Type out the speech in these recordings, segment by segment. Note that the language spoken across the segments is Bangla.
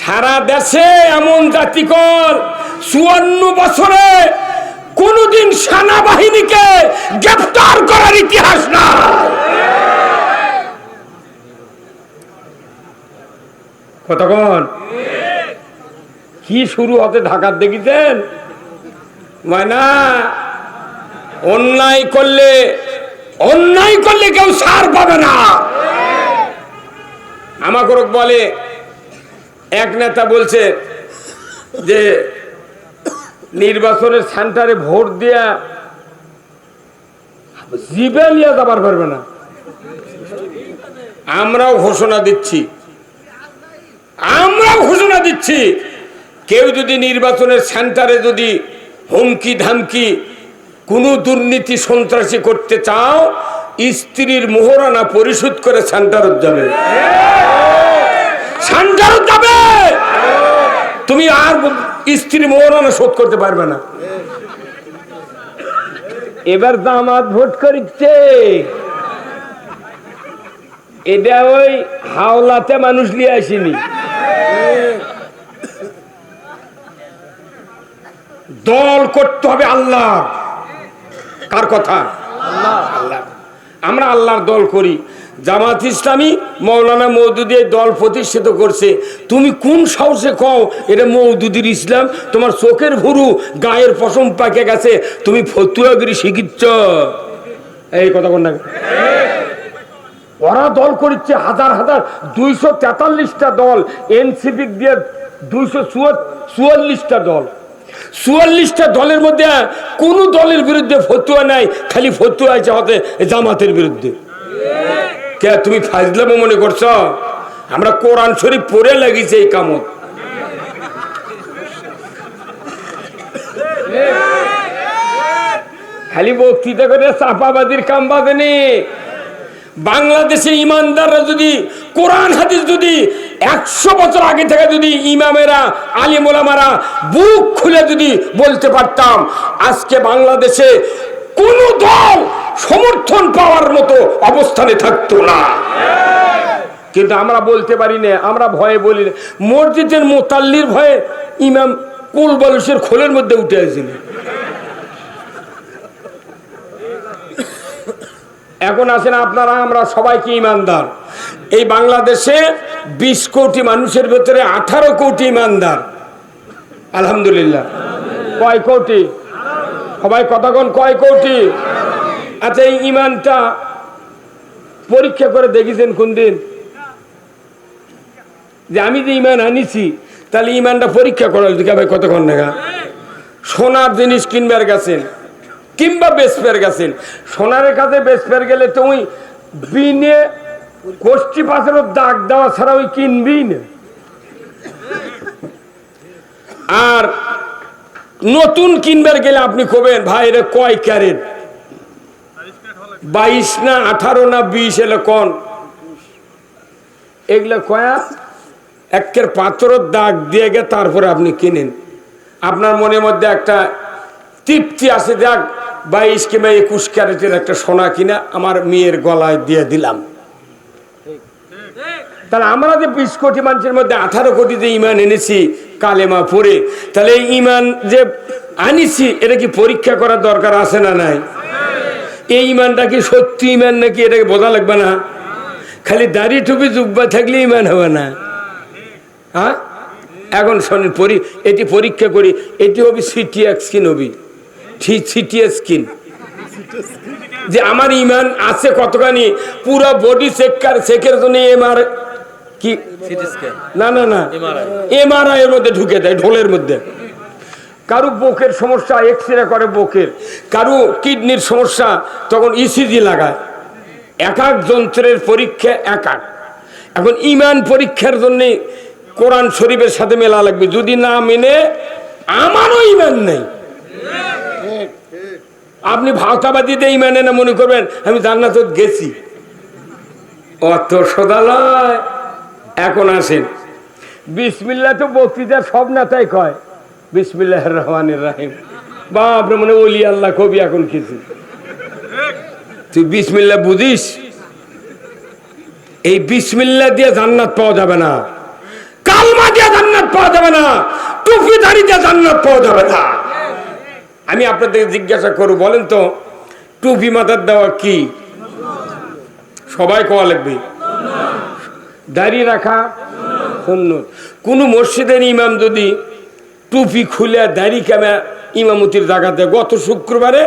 সারা দেশে এমন জাতিকর চুয়ান্ন বছরে কোনদিন সেনাবাহিনীকে গ্রেফতার করার ইতিহাস না কতক্ষণ? কি শুরু হতে ঢাকার দেখিতেন না অন্যায় করলে অন্যায় করলে কেউ সার পাবে না। আমাকে বলে এক নেতা বলছে যে নির্বাচনের সেন্টারে ভোট দিয়া জিবে নিয়ে যাবার পারবে না। আমরাও ঘোষণা দিচ্ছি। আমরাও ঘোষণা দিচ্ছি। কেউ যদি নির্বাচনের সেন্টারে যদি হুমকি ধামকি কোনো দুর্নীতি সন্ত্রাসী করতে চাও, স্ত্রীর মোহরানা পরিশোধ করে সেন্টারত যাবে সেন্টারত যাবে তুমি আর স্ত্রীর মোহরানা শোধ করতে পারবে না। এবার দামাত ভোট করিচ্ছে। এটা ওই হাওলাতে মানুষ নিয়ে আসেনি। দল করতে হবে আল্লাহ। কার কথা? আল্লাহ। আমরা আল্লাহর দল করি। জামাত ইসলামী মৌলানা মৌদুদি এই দল প্রতিষ্ঠিত করছে। তুমি কোন সাহসে কও এটা মৌদুদির ইসলাম? তোমার চোখের ভুরু, গায়ের পশম পাকে গেছে। তুমি ফতুয়াগিরি শিখিচ্ছ এই কথা কোন ওরা দল করিচ্ছে হাজার হাজার দুইশো তেতাল্লিশটা দল। এনসিপি দিয়ে দুইশো চুয়াল্লিশটা দল। চুয়াল্লিশটা দলের মধ্যে কোন দলের বিরুদ্ধে ফতুয়া নাই, খালি ফতুয়া আছে হতে জামাতের বিরুদ্ধে। কে, তুমি ফাজলামো মনে করছ? আমরা কোরআন শরীফ পড়ে লাগিয়েছি এই কামত। খালি বক্তৃতা করে চাপাবাদির কাম বাঁধেনি বাংলাদেশের ইমানদাররা যদি, কোরআন হাদিস যদি একশো বছর আগে থেকে যদি ইমামেরা, আলিমোলামারা বুক খুলে যদি বলতে পারতাম, আজকে বাংলাদেশে কোন দল সমর্থন পাওয়ার মতো অবস্থানে থাকতো না। কিন্তু আমরা বলতে পারি না, আমরা ভয়ে বলি না। মসজিদের মোতাল্লির ভয়ে ইমাম কুল বালুসের খোলের মধ্যে উঠে আসছিল এখন আছেন আপনারা, আমরা সবাইকে ইমানদার? এই বাংলাদেশে বিশ কোটি মানুষের ভেতরে আঠারো কোটি ইমানদার। আলহামদুলিল্লাহ। কয় কোটি? সবাই কতক্ষণ কয় কোটি? আচ্ছা এই ইমানটা পরীক্ষা করে দেখেছেন কোন দিন? যে আমি যে ইমান আনিছি, তাহলে ইমানটা পরীক্ষা করা ভাই কতক্ষণ দেখা সোনার জিনিস কিনবার গেছেন, কিংবা বেসপের গেছেন। সোনার কাছে বেসপের গেলে তুমি বিনে কোষ্ঠী পাশের দাগ দেওয়া ছাড়া ওই কিনবি না। আর নতুন কিনবার গেলে আপনি কবেন, ভাই রে কয় ক্যারেট? বাইশ না আঠারো না বিশ এলে কন? এগুলো কয়া, একের পাথরের দাগ দিয়ে গে, তারপরে আপনি কিনেন। আপনার মনের মধ্যে একটা তৃপ্তি আছে, দেখ, বাইশ কিংবা একুশ ক্যারেটের একটা সোনা কিনা, আমার মেয়ের গলায় দিয়ে দিলাম। তাহলে আমরা যে বিশ কোটি মানুষের মধ্যে আঠারো কোটি যে ইমান এনেছি, কালেমা পড়ে, তাহলে ইমান যে আনিছি, এটা কি পরীক্ষা করার দরকার আছে না নাই? এই ইমানটা কি সত্যি ইমান নাকি এটাকে বোঝা লাগবে না? খালি দাড়ি টুপি জুব্বা থাকলে ইমান হবে না। হ্যাঁ এখন শোনেন পরি এটি পরীক্ষা করি এটি হবে সিটি স্কিন হবি সিটি স্কিন। যে আমার ইমান আছে কতখানি পুরো বডি চেক চেকের জন্য এমআর কি? না না না। এমআরআই এর মধ্যে ঢুকে দেয় ঢোলের মধ্যে। কারু বুকের সমস্যা এক্স রে করে বুকের। কারু কিডনির সমস্যা, তখন ইসিজি লাগায়। এক এক যন্ত্রের পরীক্ষা এক এক। এখন ইমান পরীক্ষার জন্য কোরআন শরীফের সাথে মেলা লাগবে। যদি না মেনে, আমারও ইমান নেই। আপনি ভাওতাবাদীতে ইমানে না মনে করবেন, আমি জান্নাত গেছি। অত সদালয় এখন আসেন। বিসমিল্লা তো বক্তৃতা সব নেতাই কয়। বিসমিল্লাহ রহমানের রাহিম। বাপরে মনে ওলি আল্লাহ, কবি এখন কিছু তুই বিসমিল্লা বুঝিস? এই বিসমিল্লা দিয়ে জান্নাত পাওয়া যাবে না। কালমা দিয়ে জান্নাত পাওয়া যাবে না। টুপি দাড়িতে জান্নাত পাওয়া যাবে না। আমি আপনাদের জিজ্ঞাসা করব, বলেন তো, টুপি মাথার দেওয়া কি? সবাই কোয়া লাগবে। দাড়ি রাখা সুন্নত। কোন মসজিদের ইমাম যদি টুপি খুলে দাড়ি কামে ইমামতির জায়গাতে গত শুক্রবারে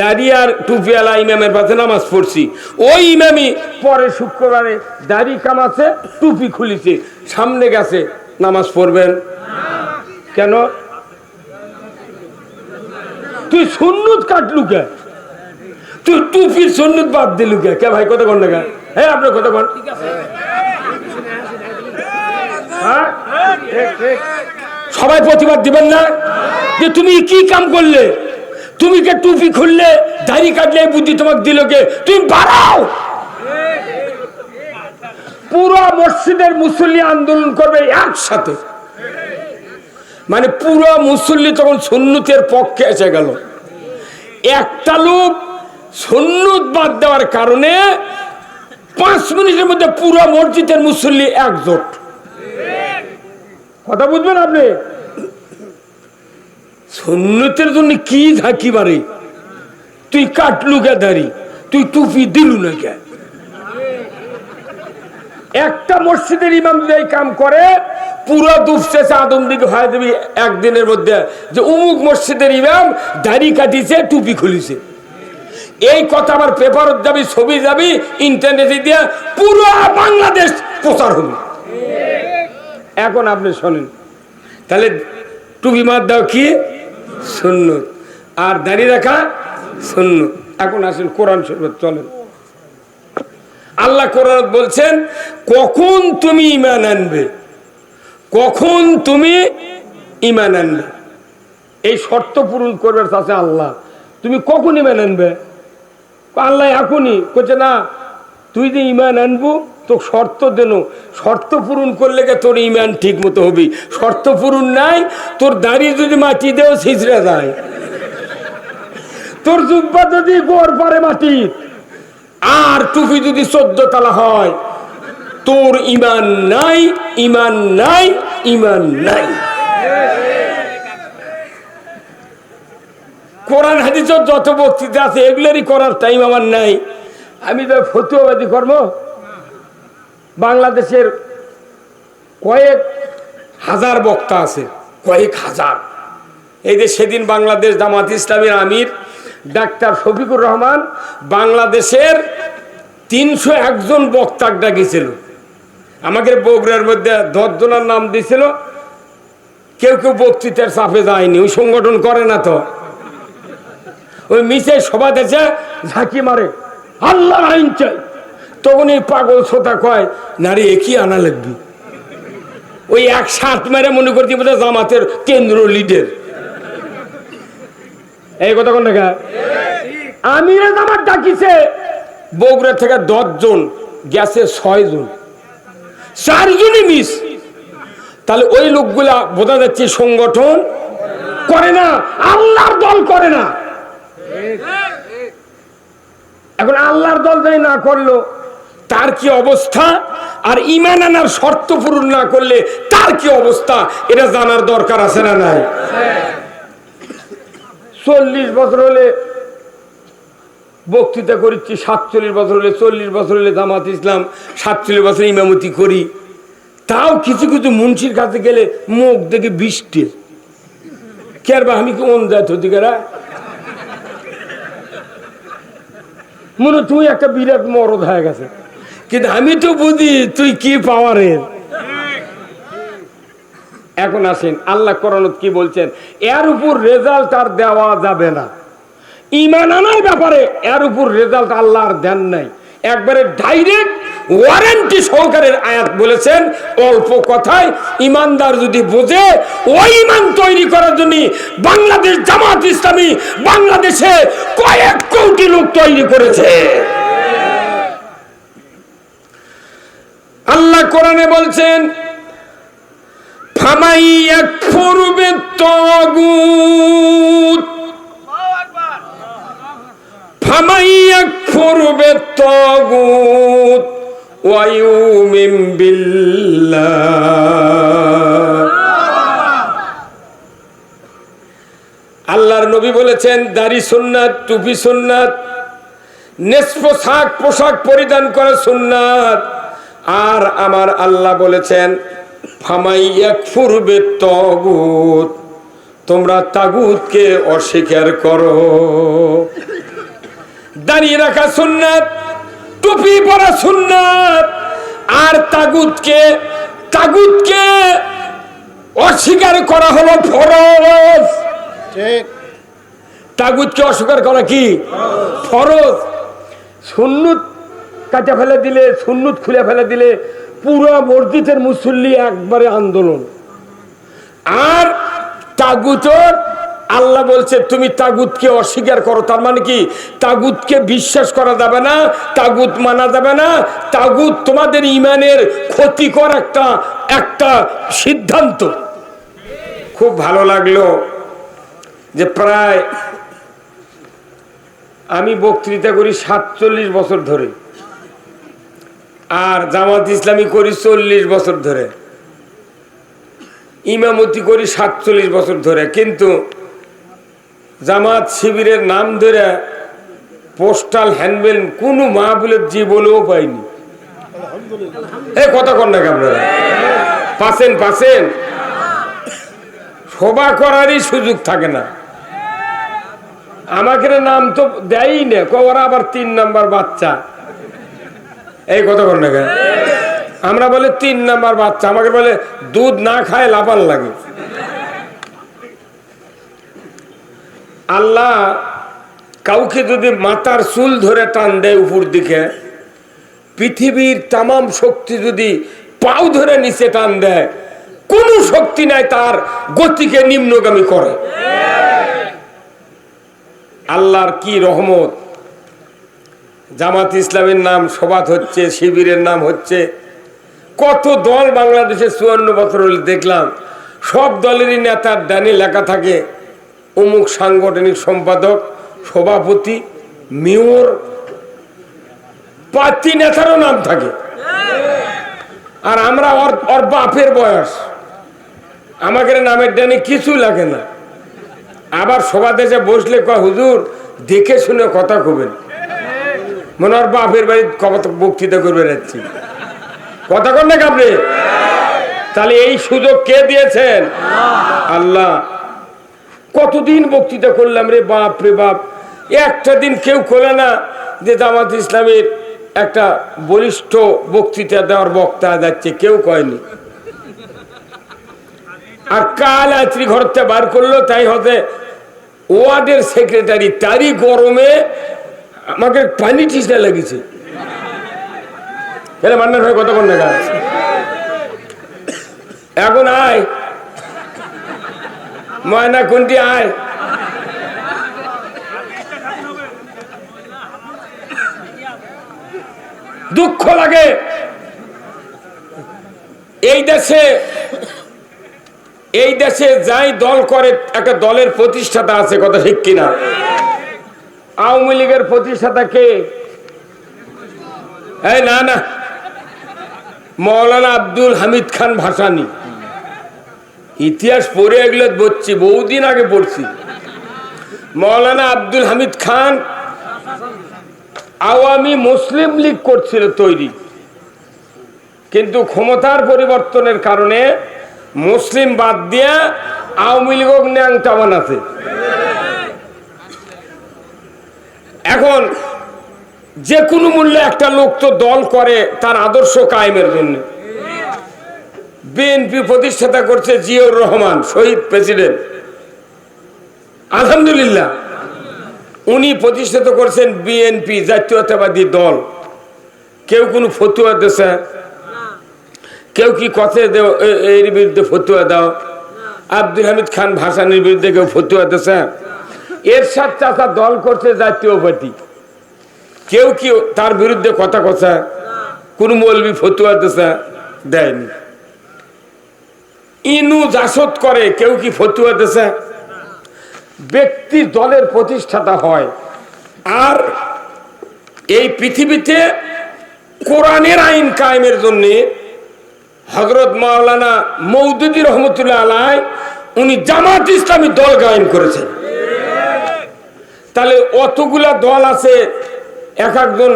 দাড়ি আর টুপিওয়ালা ইমামের পাশে নামাজ পড়ছি। ওই ইমামি পরে শুক্রবারে দাড়ি কামাচ্ছে টুপি খুলিছে। সামনে গেছে নামাজ পড়বেন। কেন? তুই সুন্নত কাটলু কে? তুই টুপির সুন্নত বাদ দিলু কে? কে ভাই কত কন না হ্যাঁ আপনার কত কন। হ্যাঁ? সবাই প্রতিবাদ দিবেন না? যে তুমি কি কাম করলে? তুমি কে টুপি খুললে? দাড়ি কাটলে বুদ্ধি তোমাকে দিল কে? তুমি বাড়াও! পুরো মসজিদের মুসল্লি আন্দোলন করবে একসাথে। মানে পুরো মুসল্লি তখন সুন্নতের পক্ষে এসে গেল। একটা লোক সুন্নত বাদ দেওয়ার কারণে পাঁচ মিনিটের মধ্যে পুরো মসজিদের মুসল্লি একজোট। কথা বুঝবেন আপনি? সুন্নতের জন্য কি ঝাঁকি মারে? তুই কাটলু কে দাঁড়ি? তুই টুপি দিলু না কে? একটা মসজিদের ইমাম যদি এই কাম করে, পুরো দুপসেছে আদম দিকে হয় দেবী একদিনের মধ্যে যে উমুক মসজিদের ইমাম দাড়ি কাটিছে, টুপি খুলিছে। এই কথা আমার পেপারত যাবি, ছবি যাবি ইন্টারনেটে দিয়ে পুরো বাংলাদেশ প্রচার হবে। এখন আপনি শোনেন। তাহলে টুপি মার দাও কি? শূন্য আর দাঁড়িয়ে রাখা শূন্য এখন আসেন কোরআন শরীফ চলেন। আল্লাহ কোরআন বলছেন, কখন তুমি ইমান আনবে? কখন তুমি ইমান আনবে? এই শর্ত পূরণ করবে চাষে আল্লাহ। তুমি কখন ইমান আনবে? আল্লাহ এখনই করছে না, তুই যে ইমান আনব তো শর্ত দেন, শর্ত পূরণ করলে গে তোর ইমান ঠিক মতো হবি। শর্ত পূরণ নাই, তোর দাড়ি যদি মাটি দেও ছিঁচড়ে যায়। তোর জুব্বা যদি গোর পারে মাটি, আর টুপি যদি চোদ্দ তালা হয়, তোর ইমান নাই ইমান নাই ইমান নাই। কোরআন হাদিসের যত বক্তৃতা আছে, এগুলোরই করার টাইম আমার নাই। আমি তো ফতুয়াবাদী কর্ম বাংলাদেশের কয়েক হাজার বক্তা আছে, কয়েক হাজার। এই যে সেদিন বাংলাদেশ জামাত ইসলামের আমির ডাক্তার শফিকুর রহমান বাংলাদেশের তিনশো একজন বক্তা ডাকিছিল। আমাকে বগুড়ার মধ্যে দশজনের নাম দিছিল। কেউ কেউ বক্তৃতার চাপে যায়নি, ওই সংগঠন করে না তো। ওই মিশে সভা দেশে ঝাঁকি মারে। আল্লাহ আইন চাই। তখন এই পাগল শ্রোতা কয়, নারী একই আনা লাগবে। ওই এক সাত মেরে মনে করছি বোধ জামাতের কেন্দ্র লিডের এই কথা কোন দেখা আমিরে জামাত ডাকিছে, বগুড়া থেকে দশ জন, গেছে ছয় জন। চারজনই মিস তাহলে ওই লোকগুলা বোঝা যাচ্ছে সংগঠন করে না, আল্লাহর দল করে না। এখন আল্লাহর দল যাই না করল তার কি অবস্থা? আর ইমান আনার শর্ত পূরণ না করলে তার কি অবস্থা? এটা জানার দরকার আছে না নাই? চল্লিশ বছর হলে বক্তৃতা করেছি সাতচল্লিশ বছর হলে চল্লিশ বছর হলে জামাত ইসলাম, সাতচল্লিশ বছর ইমামতি করি। তাও কিছু কিছু মুন্সির কাছে গেলে মুখ দেখে বৃষ্টি। কে আর বা আমি কি মন যায় থতিকারা মনে তুই একটা বিরাট মরদ হয়ে গেছে। কিন্তু আমি তো বুঝি তুই কি পাওয়ারের এখন আসেন, আল্লাহ করণত কি বলছেন? এর উপর রেজাল্ট আর দেওয়া যাবে না। ইমান আনার ব্যাপারে এর উপর রেজাল্ট আল্লাহ আর দেন নাই। একবারে ডাইরেক্ট ওয়ারেন্টি সহকারের আয়াত বলেছেন, অল্প কথায় ইমানদার যদি বোঝে, ওই ইমান তৈরি করার জন্য বাংলাদেশ জামাত ইসলামী বাংলাদেশে কয়েক কোটি লোক তৈরি করেছে। আল্লাহ কোরআনে বলছেন আল্লাহর নবী বলেছেন, দাড়ি সুন্নাত, টুপি সুন্নাত নেসপোশাক পোশাক পরিধান করা সুন্নাত। আর আমার আল্লাহ বলেছেন ফামাই এক ফুরবে তগুত তোমরা তাগুতকে অস্বীকার করো। দাঁড়িয়ে রাখা সুন্নাত টুপি পরা সুন্নাত আর তাগুতকে তাগুতকে অস্বীকার করা হলো ফরজ। তাগুতকে অস্বীকার করা কি? ফরজ। সুন্নুত কাটে ফেলে দিলে, সুন্নুত খুলে ফেলে দিলে, পুরো মসজিদের মুসল্লি একবারে আন্দোলন। আর তাগুতর, আল্লাহ বলছে, তুমি তাগুতকে অস্বীকার করো। তার মানে কি? তাগুতকে বিশ্বাস করা যাবে না, তাগুত মানা যাবে না। তাগুত তোমাদের ইমানের ক্ষতিকর একটা একটা সিদ্ধান্ত। খুব ভালো লাগল যে প্রায় আমি বক্তৃতা করি সাতচল্লিশ বছর ধরে। আর জামাত ইসলামী করি চল্লিশ বছর ধরে। ইমামতি করি সাতচল্লিশ বছর ধরে। কিন্তু জামাত শিবিরের নাম ধরে পোস্টাল হ্যান্ডবেল কোনো মা বলে জীবনেও পাইনি। এ কথা কন না আপনারা? পাচ্ছেন পাচ্ছেন সভা করারই সুযোগ থাকে না। আমাকে নাম তো দেয়ই না। ওরা আবার তিন নাম্বার বাচ্চা। এই কথা কন না কেন? আমরা বলে তিন নাম্বার বাচ্চা, আমাকে বলে দুধ না খায় লাপান লাগে। আল্লাহ কাউকে যদি মাথার চুল ধরে টান দেয় উপর দিকে, পৃথিবীর তামাম শক্তি যদি পাও ধরে নিচে টান দেয়, কোনো শক্তি নাই তার গতিকে নিম্নগামী করে। আল্লাহর কি রহমত? জামাত ইসলামের নাম, সবাত হচ্ছে, শিবিরের নাম হচ্ছে। কত দল বাংলাদেশে চুয়ান্ন বছর দেখলাম। সব দলেরই নেতার ডানে লেখা থাকে, অমুক সাংগঠনিক সম্পাদক, সভাপতি, মেয়র পার্টি নেতারও নাম থাকে। আর আমরা ওর বাপের বয়স। আমাকে নামের ডানে কিছু লাগে না। আবার সভা দেশে বসলে কয়, হুজুর, দেখে শুনে কথা কবেন। মনে হয় বাপের বাড়ি কত বক্তৃতা করবে যাচ্ছি কথা কন না আপনি তাহলে এই সুযোগ কে দিয়েছেন? আল্লাহ। কতদিন বক্তৃতা করলাম রে বাপ রে বাপ। একটা দিন কেউ খোলে না যে জামাত ইসলামের একটা বলিষ্ঠ বক্তৃতা দেওয়ার বক্তা যাচ্ছে, কেউ কয়নি। আর কাল আত্রি ঘরতে বার করল, তাই হতে ওয়ার্ডের সেক্রেটারি তারই গরমে আমাকে পানি টিসা লাগিয়েছে তাহলে মান্নার ভাই কতক্ষণ দেখা এখন আয়। ময়না কোনটি আয়? দুঃখ লাগে। এই দেশে এই দেশে যাই দল করে, একটা দলের প্রতিষ্ঠাতা আছে, কথা ঠিক কিনা? আওয়ামী লীগের প্রতিষ্ঠাতা কে? এই, না না। মৌলানা আব্দুল হামিদ খান ভাসানি। ইতিহাস পড়ে এগুলো বলছি, বহুদিন আগে পড়ছি। মৌলানা আব্দুল হামিদ খান আওয়ামী মুসলিম লীগ করছিল তৈরি। কিন্তু ক্ষমতার পরিবর্তনের কারণে মুসলিম বাদ দিয়া আওয়ামী লীগ ন্যাংটা বানাতে এখন যে কোনো মূল্যে একটা লোক তো দল করে তার আদর্শ কায়েমের জন্য। বিএনপি প্রতিষ্ঠাতা করছে জিয়র রহমান, শহীদ প্রেসিডেন্ট। আলহামদুলিল্লাহ, উনি প্রতিষ্ঠিত করছেন বিএনপি জাতীয়তাবাদী দল। কেউ কোনো ফতুয়া দেশে কেউ কি কথা দেও এর বিরুদ্ধে ফতুয়া দাও? আব্দুল হামিদ খান ভাসানির বিরুদ্ধে কেউ ফতুয়া দেশে এর সাথে চাষা দল করছে জাতীয় পার্টি। কেউ কি তার বিরুদ্ধে কথা কথা কোন মৌলবি ফতুয়া দেশা দেয়নি। ইনু জাসত করে, কেউ কি ফতুয়া দেশে ব্যক্তি দলের প্রতিষ্ঠাতা হয়। আর এই পৃথিবীতে কোরআনের আইন কায়েমের জন্য হজরত মাওলানা মৌদুদি রহমতুল্লাহ আলাই, উনি জামাত ইসলামী দল গায়েন করেছেন। তাহলে অতগুলা দল আছে, এক একজন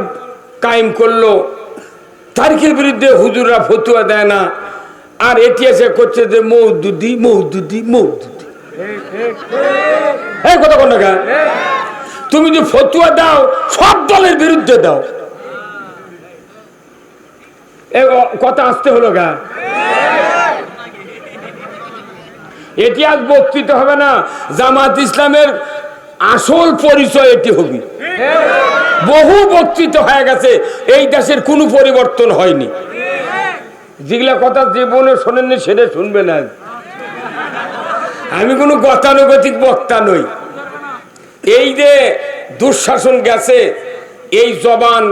কায়েম করল। তারিখের বিরুদ্ধে হুজুররা ফতুয়া দেয় না। আর এটি এসে করছে যে মৌদুদি মৌদুদি মৌদুদি। এই কথা কোন? তুমি যদি ফতুয়া দাও, সব দলের বিরুদ্ধে দাও। কথা আসতে হলো গা। এটি আজ বক্তৃতা হবে না। জামাত ইসলামের আসল পরিচয় এটি হবে। বহু বক্তৃতা হয়ে গেছে, এই দেশের কোনো পরিবর্তন হয়নি। যেগুলা কথা জীবনে শোনেননি, সেটা শুনবে না। আমি কোনো গতানুগতিক বক্তা নই। এই যে দুঃশাসন গেছে, এই জবান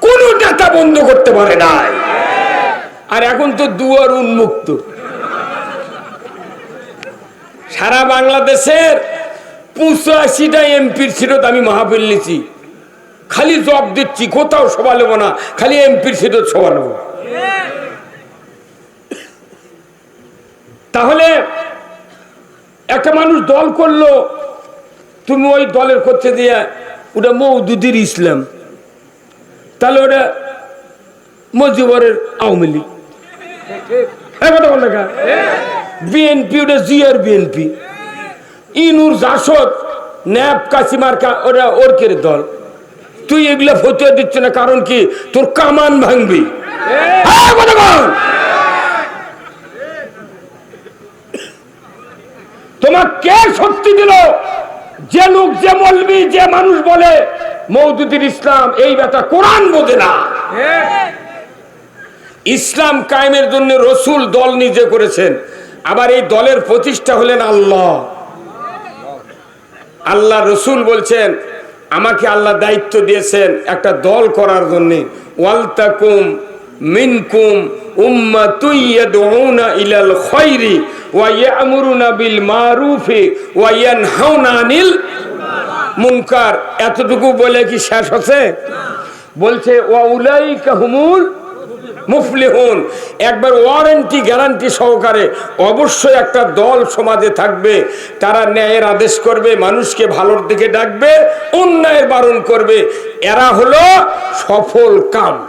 কোন নেতা বন্ধ করতে পারে নাই। আর এখন তো দুয়ার উন্মুক্ত। সারা বাংলাদেশের পঁচাশিটা এমপির সিটত আমি মাহফিল নিছি। খালি জব দিচ্ছি কোথাও সভা নেব না খালি এমপির সিটত সভা নেব। তাহলে একটা মানুষ দল করল তুমি ওই দলের করতে দিয়ে ওটা মৌদুদির ইসলাম। তাহলে ওটা মজিবরের আওয়ামী লীগ। বিএনপি ওটা জিয়ার বিএনপি। ইনুর জাসদ ন্যাপ কাসিমার্কা ওটা ওরকের দল। তুই এগুলা ফতুয়া দিচ্ছ না কারণ কি? তোর কামান ভাঙবি। হ্যাঁ, তোমার কে শক্তি দিল? যে লোক যে মলবি যে মানুষ বলে মৌদুদির ইসলাম এই ব্যাটা কোরআন বোঝে না। ইসলাম কায়েমের জন্য রসুল দল নিজে করেছেন। আবার এই দলের প্রতিষ্ঠা হলেন আল্লাহ। আল্লাহ রসুল বলছেন, আমাকে আল্লাহ দায়িত্ব দিয়েছেন একটা দল করার জন্যে। ওয়ালতাকুম মিনকুম উম্মাতুন ইয়াদউনা ইলাল খায়রি ওয়া ইয়ামুরুনা বিল মারুফি ওয়া ইয়ানহাউনা আনিল মুনকার। এতটুকু বলে কি শেষ হচ্ছে? বলছে, ওয়া উলাইকা হুমুল মুফলিহুন। একবার ওয়ারেন্টি গ্যারান্টি সহকারে অবশ্যই একটা দল সমাজে থাকবে, তারা ন্যায়ের আদেশ করবে, মানুষকে ভালোর দিকে ডাকবে, অন্যায়ের বারণ করবে। এরা হলো সফল কাম।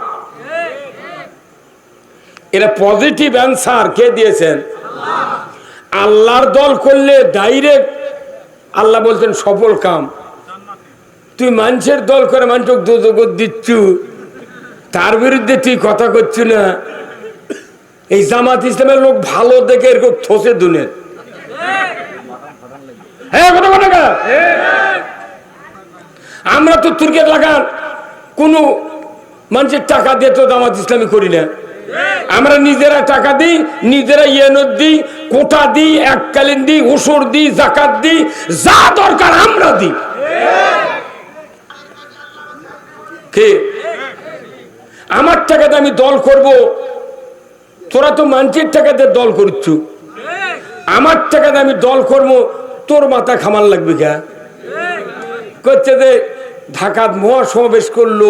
এরা পজিটিভ অ্যান্সার কে দিয়েছেন? আল্লাহর দল করলে ডাইরেক্ট আল্লাহ বলছেন সফল কাম। তুই মানুষের দল করে মানুষ দিচ্ছু। তার বিরুদ্ধে তুই কথা করছু না। এই জামাত ইসলামের লোক ভালো দেখে এরকম থসে দুনে। হ্যাঁ? আমরা তো তুর্কের লাগান কোনো মানুষের টাকা দিয়ে তো জামাত ইসলামী করি না। আমরা নিজেরা টাকা দিই, নিজেরা ইয়েনত দিই, কোটা দিই এককালীন দিই ওসর দিই, জাকাত দিই, যা দরকার আমরা দিই। কে? আমার টাকাতে আমি দল করব, তোরা তো মানুষের টাকাতে দল করছু। আমার টাকাতে আমি দল করব, তোর মাথা খামার লাগবে কে? করছে যে ঢাকাত মহাসমাবেশ করল,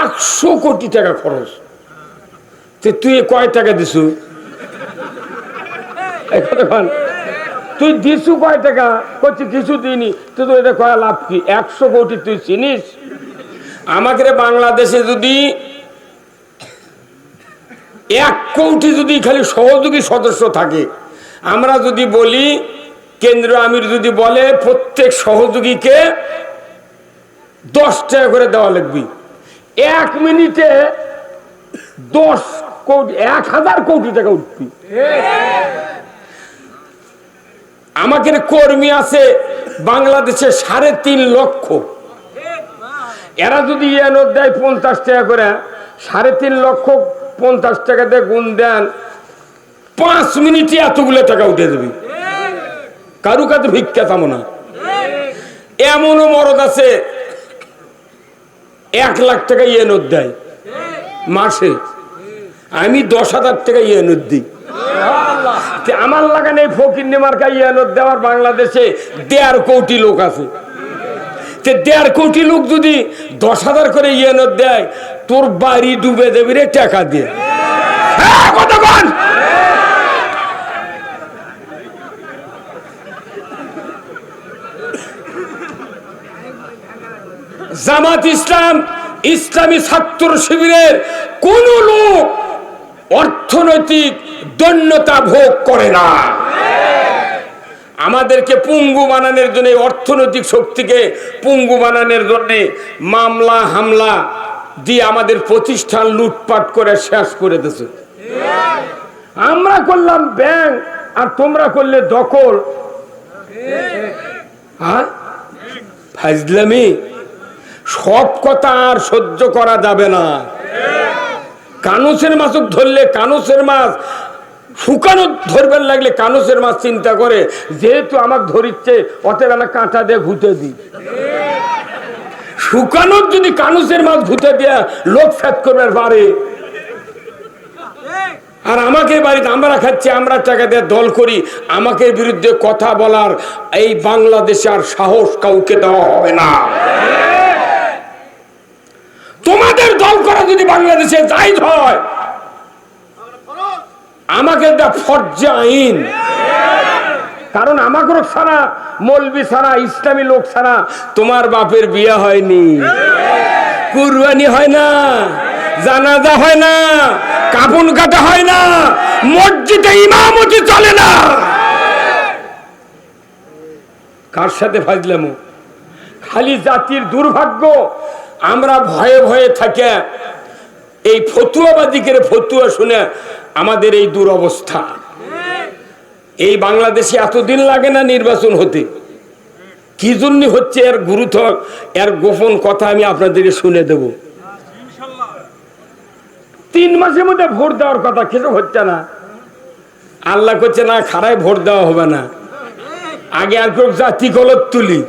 একশো কোটি টাকা খরচ। তুই কয় টাকা কথা তুই দিছু কয় টাকা? করছি কিছু দিইনি। তুই তো এটা কয় লাভ কি? একশো কোটি তুই চিনিস? আমাদের বাংলাদেশে যদি এক কোটি যদি খালি সহযোগী সদস্য থাকে, আমরা যদি বলি কেন্দ্র আমির যদি বলে, প্রত্যেক সহযোগীকে দশ টাকা করে দেওয়া লাগবে। এক মিনিটে দশ কোটি, এক হাজার কোটি টাকা উঠবি। আমাদের কর্মী আছে বাংলাদেশে সাড়ে তিন লক্ষ। এরা যদি দেয় পঞ্চাশ টাকা করে, সাড়ে তিন লক্ষ পঞ্চাশ টাকা দিয়ে গুণ দেন, পাঁচ মিনিটে এতগুলো টাকা উঠে দেবে কারু কাছে ভিক্ষা থামো না। এমনও মরদ আছে, এক লাখ টাকা ইয়েনত দেয়, মাসে। আমি দশ হাজার টাকা ইয়েনত দিই। আমার লাগান ফকির নেমার্কা ইয়ানত দেওয়ার বাংলাদেশে দেড় কোটি লোক আছে। তে দেড় কোটি লোক যদি দশ হাজার করে ইয়ানত দেয় তোর বাড়ি ডুবে দেবে রে টাকা দিয়ে। হ্যাঁ, কতক্ষণ জামাত ইসলাম ইসলামী ছাত্র শিবিরের কোন লোক অর্থনৈতিক দৈন্যতা ভোগ করে না। আমাদেরকে পুঙ্গু বানানোর জন্য অর্থনৈতিক শক্তিকে পুঙ্গু বানানোর জন্য মামলা, হামলা দিয়ে আমাদের প্রতিষ্ঠান লুটপাট করে শেষ করে দিয়েছে। আমরা করলাম ব্যাংক, আর তোমরা করলে দখল। হ্যাঁ সব কথা আর সহ্য করা যাবে না। কানুসের মাছ ধরলে কানুসের মাছ শুকানো ধরবেন লাগলে কানুসের মাছ চিন্তা করে, যেহেতু আমাকে ধরিচ্ছে, অতএব না কাঁটা দিয়ে ঘুতে দিই। শুকানোর যদি কানুসের মাছ ঘুতে দেয়া লোক ফ্যাত করবে পারে। আর আমাকে বাড়িতে আমরা খাচ্ছি, আমরা টাকা দিয়ে দল করি, আমাকে বিরুদ্ধে কথা বলার এই বাংলাদেশে আর সাহস কাউকে দেওয়া হবে না। তোমাদের দল করা যদি বাংলাদেশে জায়জ হয় আমাকে দা ফর্জে আইন কারণ আমাকে ছাড়া মলবি ছাড়া ইসলামী লোক ছাড়া তোমার বাপের বিয়ে হয়নি। কুরবানি হয় না, জানাজা হয় না কাপন কাটা হয় না, মসজিদে ইমামতি চলে না। কার সাথে ফাজলাম? খালি জাতির দুর্ভাগ্য, আমরা ভয়ে ভয়ে থাকে। এই ফতুয়াবাদিকের ফতুয়া শুনে আমাদের এই দুরবস্থা। এই বাংলাদেশে এতদিন লাগে না নির্বাচন হতে। কি জন্য হচ্ছে এর গুরুত্ব, এর গোপন কথা আমি আপনাদেরকে শুনে দেব। তিন মাসের মধ্যে ভোট দেওয়ার কথা কিছু হচ্ছে না। আল্লাহ করছে না খারায় ভোট দেওয়া হবে না। আগে আর কেউ জাতি তুলি